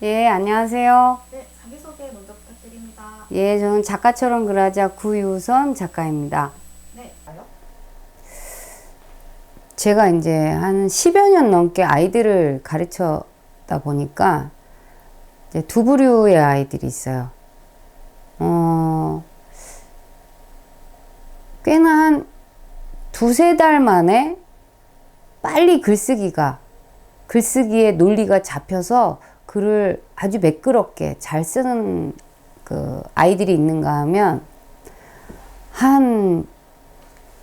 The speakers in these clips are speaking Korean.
예, 안녕하세요. 네, 자기소개 먼저 부탁드립니다. 예, 저는 작가처럼 그러자 구유선 작가입니다. 네, 아요? 제가 이제 한 10여 년 넘게 아이들을 가르쳐다 보니까 이제 두 부류의 아이들이 있어요. 어, 꽤나 한 두세 달 만에 빨리 글쓰기가, 글쓰기의 논리가 잡혀서 글을 아주 매끄럽게 잘 쓰는 그 아이들이 있는가 하면 한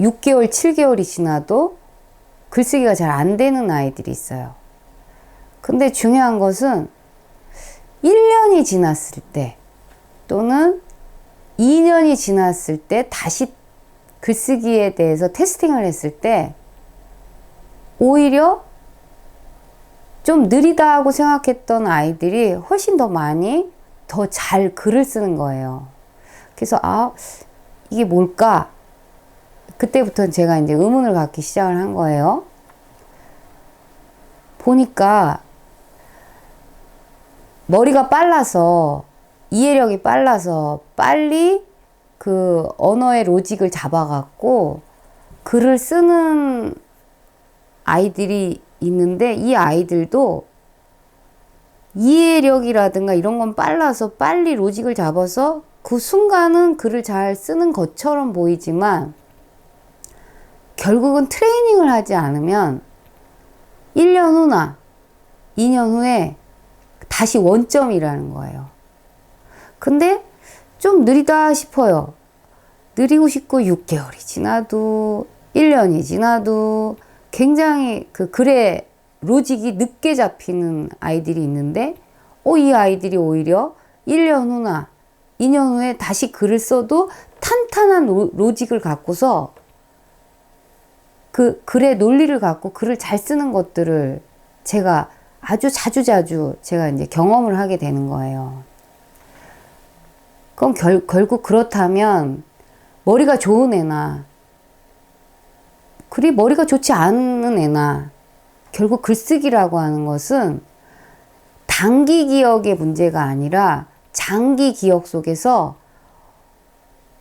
6개월, 7개월이 지나도 글쓰기가 잘 안 되는 아이들이 있어요. 근데 중요한 것은 1년이 지났을 때 또는 2년이 지났을 때 다시 글쓰기에 대해서 테스팅을 했을 때 오히려 좀 느리다 하고 생각했던 아이들이 훨씬 더 많이 더 잘 글을 쓰는 거예요. 그래서 아, 이게 뭘까? 그때부터 제가 이제 의문을 갖기 시작을 한 거예요. 보니까 머리가 빨라서 이해력이 빨라서 빨리 그 언어의 로직을 잡아갖고 글을 쓰는 아이들이 있는데 이 아이들도 이해력이라든가 이런 건 빨라서 빨리 로직을 잡아서 그 순간은 글을 잘 쓰는 것처럼 보이지만 결국은 트레이닝을 하지 않으면 1년 후나 2년 후에 다시 원점이라는 거예요. 근데 좀 느리다 싶어요. 느리고 싶고 6개월이 지나도 1년이 지나도 굉장히 그 글의 로직이 늦게 잡히는 아이들이 있는데 어, 이 아이들이 오히려 1년 후나 2년 후에 다시 글을 써도 탄탄한 로, 로직을 갖고서 그 글의 논리를 갖고 글을 잘 쓰는 것들을 제가 아주 자주자주 제가 이제 경험을 하게 되는 거예요. 그럼 결, 결국 그렇다면 머리가 좋은 애나 그리 머리가 좋지 않은 애나 결국 글쓰기라고 하는 것은 단기 기억의 문제가 아니라 장기 기억 속에서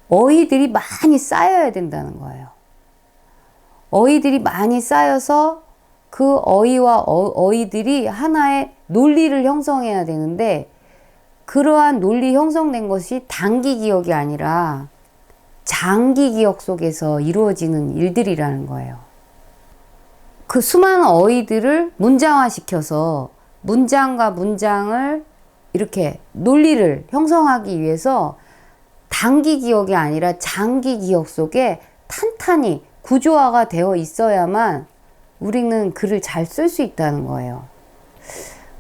어휘들이 많이 쌓여야 된다는 거예요. 어휘들이 많이 쌓여서 그 어휘와 어, 휘들이 하나의 논리를 형성해야 되는데 그러한 논리 형성된 것이 단기 기억이 아니라 장기 기억 속에서 이루어지는 일들이라는 거예요. 그 수많은 어휘들을 문장화 시켜서 문장과 문장을 이렇게 논리를 형성하기 위해서 단기 기억이 아니라 장기 기억 속에 탄탄히 구조화가 되어 있어야만 우리는 글을 잘 쓸 수 있다는 거예요.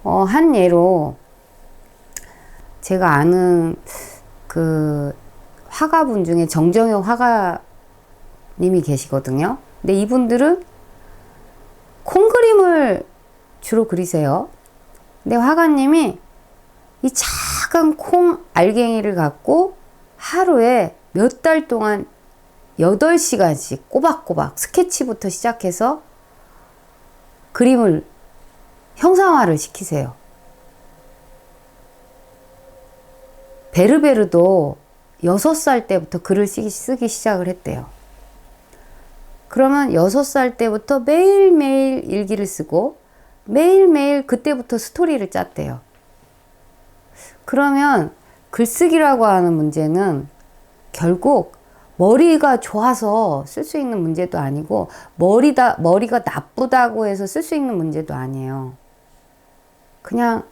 어, 한 예로 제가 아는 그 화가분 중에 정정혁 화가님이 계시거든요. 근데 이분들은 콩 그림을 주로 그리세요. 근데 화가님이 이 작은 콩 알갱이를 갖고 하루에 몇 달 동안 8시간씩 꼬박꼬박 스케치부터 시작해서 그림을 형상화를 시키세요. 베르베르도 6살 때부터 글을 쓰기, 시작을 했대요. 그러면 6살 때부터 매일매일 일기를 쓰고 매일매일 그때부터 스토리를 짰대요. 그러면 글쓰기라고 하는 문제는 결국 머리가 좋아서 쓸 수 있는 문제도 아니고 머리다 머리가 나쁘다고 해서 쓸 수 있는 문제도 아니에요. 그냥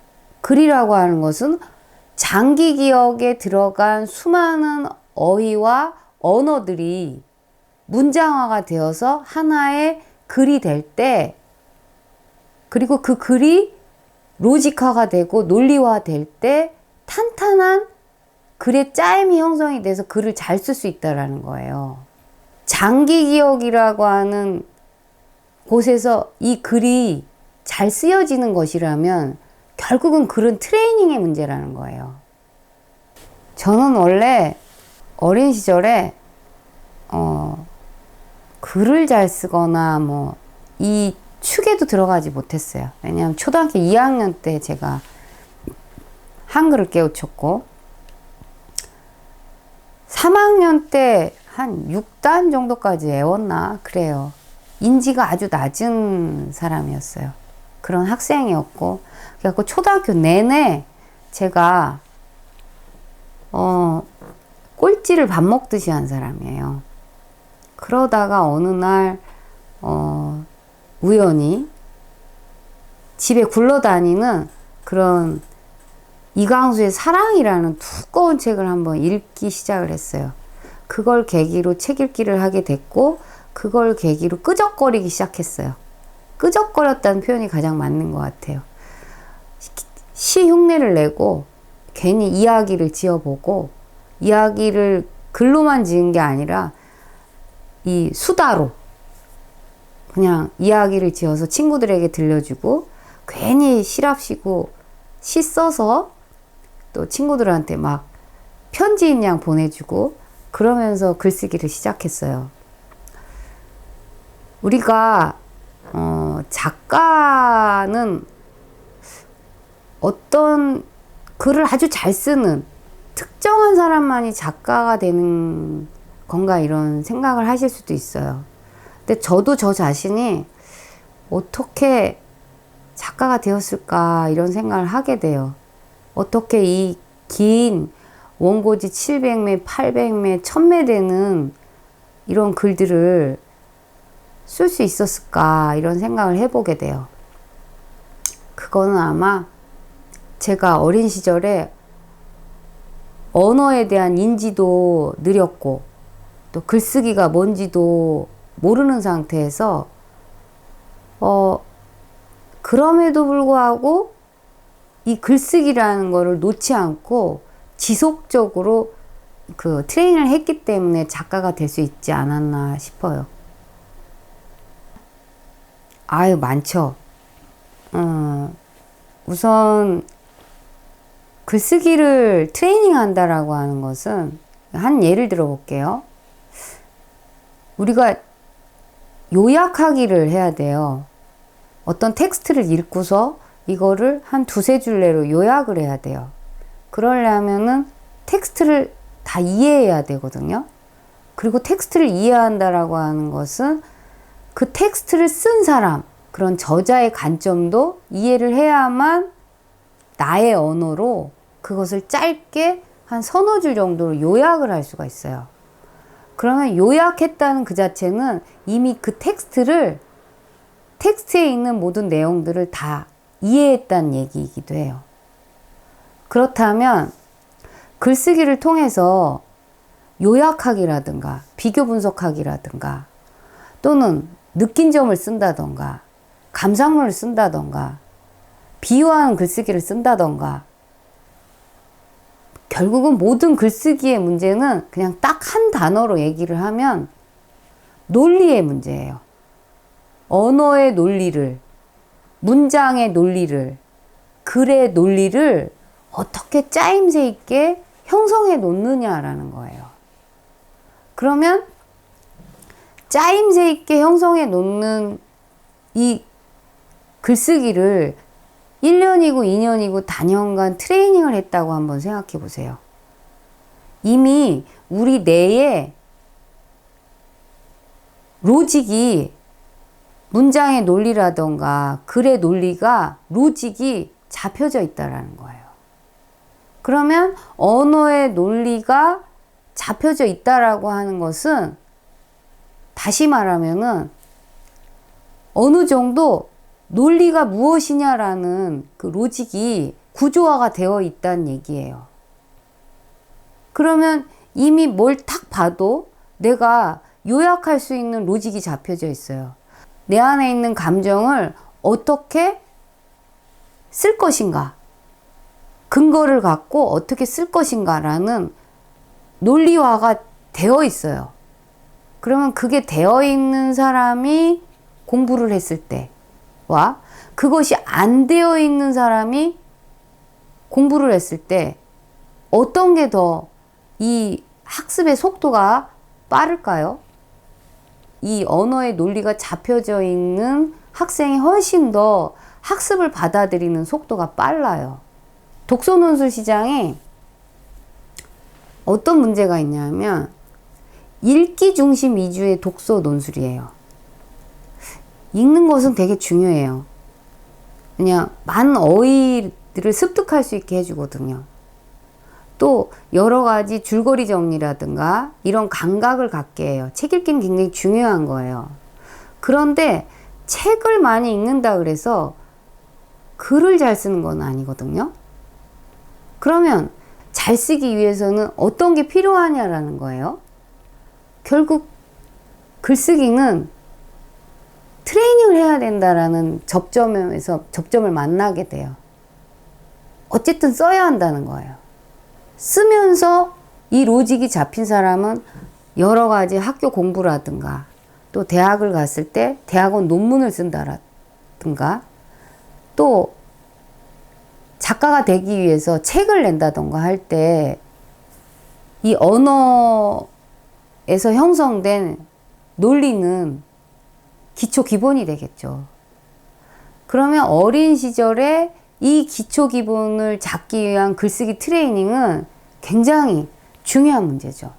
글이라고 하는 것은 장기 기억에 들어간 수많은 어휘와 언어들이 문장화가 되어서 하나의 글이 될 때, 그리고 그 글이 로직화가 되고 논리화 될 때 탄탄한 글의 짜임이 형성이 돼서 글을 잘 쓸 수 있다라는 거예요. 장기 기억이라고 하는 곳에서 이 글이 잘 쓰여지는 것이라면 결국은 글은 트레이닝의 문제라는 거예요. 저는 원래 어린 시절에 어, 글을 잘 쓰거나 뭐 이 축에도 들어가지 못했어요. 왜냐하면 초등학교 2학년 때 제가 한글을 깨우쳤고 3학년 때 한 6단 정도까지 외웠나 그래요. 인지가 아주 낮은 사람이었어요. 그런 학생이었고 그래갖고 초등학교 내내 제가 어 꼴찌를 밥 먹듯이 한 사람이에요. 그러다가 어느 날 어, 우연히 집에 굴러다니는 그런 이강수의 사랑이라는 두꺼운 책을 한번 읽기 시작을 했어요. 그걸 계기로 책 읽기를 하게 됐고, 그걸 계기로 끄적거리기 시작했어요. 끄적거렸다는 표현이 가장 맞는 것 같아요. 시 흉내를 내고, 괜히 이야기를 지어보고, 이야기를 글로만 지은 게 아니라, 이 수다로, 그냥 이야기를 지어서 친구들에게 들려주고, 괜히 시랍시고, 시 써서 또 친구들한테 막 편지인 양 보내주고 그러면서 글쓰기를 시작했어요. 우리가 어, 작가는 어떤 글을 아주 잘 쓰는 특정한 사람만이 작가가 되는 건가 이런 생각을 하실 수도 있어요. 근데 저도 저 자신이 어떻게 작가가 되었을까 이런 생각을 하게 돼요. 어떻게 이 긴 원고지 700매, 800매, 1000매 되는 이런 글들을 쓸 수 있었을까 이런 생각을 해보게 돼요. 그거는 아마 제가 어린 시절에 언어에 대한 인지도 느렸고 또 글쓰기가 뭔지도 모르는 상태에서 어 그럼에도 불구하고 이 글쓰기라는 거를 놓지 않고 지속적으로 그 트레이닝을 했기 때문에 작가가 될 수 있지 않았나 싶어요. 아유, 많죠. 어, 우선 글쓰기를 트레이닝 한다라고 하는 것은 한 예를 들어 볼게요. 우리가 요약하기를 해야 돼요. 어떤 텍스트를 읽고서 이거를 한 두세 줄 내로 요약을 해야 돼요. 그러려면은 텍스트를 다 이해해야 되거든요. 그리고 텍스트를 이해한다라고 하는 것은 그 텍스트를 쓴 사람, 그런 저자의 관점도 이해를 해야만 나의 언어로 그것을 짧게 한 서너 줄 정도로 요약을 할 수가 있어요. 그러면 요약했다는 그 자체는 이미 그 텍스트를 텍스트에 있는 모든 내용들을 다 이해했다는 얘기이기도 해요. 그렇다면 글쓰기를 통해서 요약하기라든가 비교 분석하기라든가 또는 느낀 점을 쓴다던가 감상문을 쓴다던가 비유하는 글쓰기를 쓴다던가 결국은 모든 글쓰기의 문제는 그냥 딱 한 단어로 얘기를 하면 논리의 문제예요. 언어의 논리를, 문장의 논리를, 글의 논리를 어떻게 짜임새 있게 형성해 놓느냐라는 거예요. 그러면 짜임새 있게 형성해 놓는 이 글쓰기를 1년이고 2년이고 단연간 트레이닝을 했다고 한번 생각해 보세요. 이미 우리 뇌에 로직이 문장의 논리라던가 글의 논리가 로직이 잡혀져 있다라는 거예요. 그러면 언어의 논리가 잡혀져 있다라고 하는 것은 다시 말하면은 어느 정도 논리가 무엇이냐라는 그 로직이 구조화가 되어 있다는 얘기예요. 그러면 이미 뭘 탁 봐도 내가 요약할 수 있는 로직이 잡혀져 있어요. 내 안에 있는 감정을 어떻게 쓸 것인가? 근거를 갖고 어떻게 쓸 것인가라는 논리화가 되어 있어요. 그러면 그게 되어 있는 사람이 공부를 했을 때와 그것이 안 되어 있는 사람이 공부를 했을 때 어떤 게 더 이 학습의 속도가 빠를까요? 이 언어의 논리가 잡혀져 있는 학생이 훨씬 더 학습을 받아들이는 속도가 빨라요. 독서 논술 시장에 어떤 문제가 있냐면 읽기 중심 위주의 독서 논술이에요. 읽는 것은 되게 중요해요. 그냥 많은 어휘들을 습득할 수 있게 해주거든요. 또 여러 가지 줄거리 정리라든가 이런 감각을 갖게 해요. 책 읽기는 굉장히 중요한 거예요. 그런데 책을 많이 읽는다 그래서 글을 잘 쓰는 건 아니거든요. 그러면 잘 쓰기 위해서는 어떤 게 필요하냐라는 거예요. 결국 글쓰기는 트레이닝을 해야 된다라는 접점에서 접점을 만나게 돼요. 어쨌든 써야 한다는 거예요. 쓰면서 이 로직이 잡힌 사람은 여러 가지 학교 공부라든가 또 대학을 갔을 때 대학원 논문을 쓴다라든가 또 작가가 되기 위해서 책을 낸다던가 할 때 이 언어 에서 형성된 논리는 기초 기본이 되겠죠. 그러면 어린 시절에 이 기초 기본을 잡기 위한 글쓰기 트레이닝은 굉장히 중요한 문제죠.